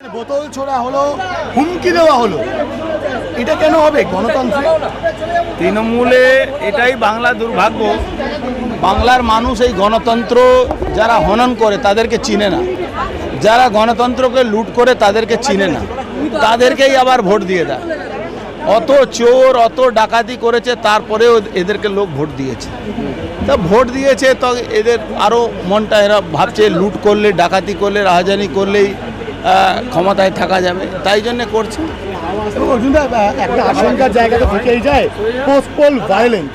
বোতল ছোড়া হলো হুমকি দেওয়া হলো। এটা কেন হবে গণতন্ত্র? তৃণমূলে এটাই বাংলা দুর্ভাগ্য। বাংলার মানুষ এই গণতন্ত্র যারা হনন করে তাদেরকে চিনে না। যারা গণতন্ত্রকে লুট করে তাদেরকে চিনে না। তাদেরকেই আবার ভোট দিয়ে দেয়। অত চোর অত ডাকাতি করেছে তারপরেও এদেরকে লোক ভোট দিয়েছে। তা ভোট দিয়েছে তো এদের আরও মনটা এরা ভাবছে লুট করলে ডাকাতি করলে রাহাজানি করলেই ক্ষমতায় থাকা যাবে। তাই জন্যে করছে। এবং অর্জুনদা একটা আশঙ্কার জায়গাতে থেকেই যায়। Post poll violence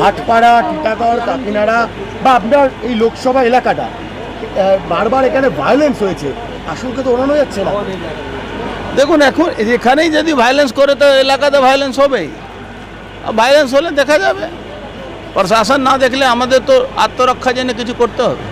Bhatpara Titagarh Kakinara বা আপনার এই লোকসভা এলাকাটা বারবার এখানে ভায়োলেন্স হয়েছে। আশঙ্কা তো ওড়ানো যাচ্ছে না। দেখুন এখন এখানেই যদি ভায়োলেন্স করে তো এলাকাতে ভায়োলেন্স হবেই। ভায়োলেন্স হলে দেখা যাবে। প্রশাসন না দেখলে আমাদের তো আত্মরক্ষার জন্য কিছু করতে হবে।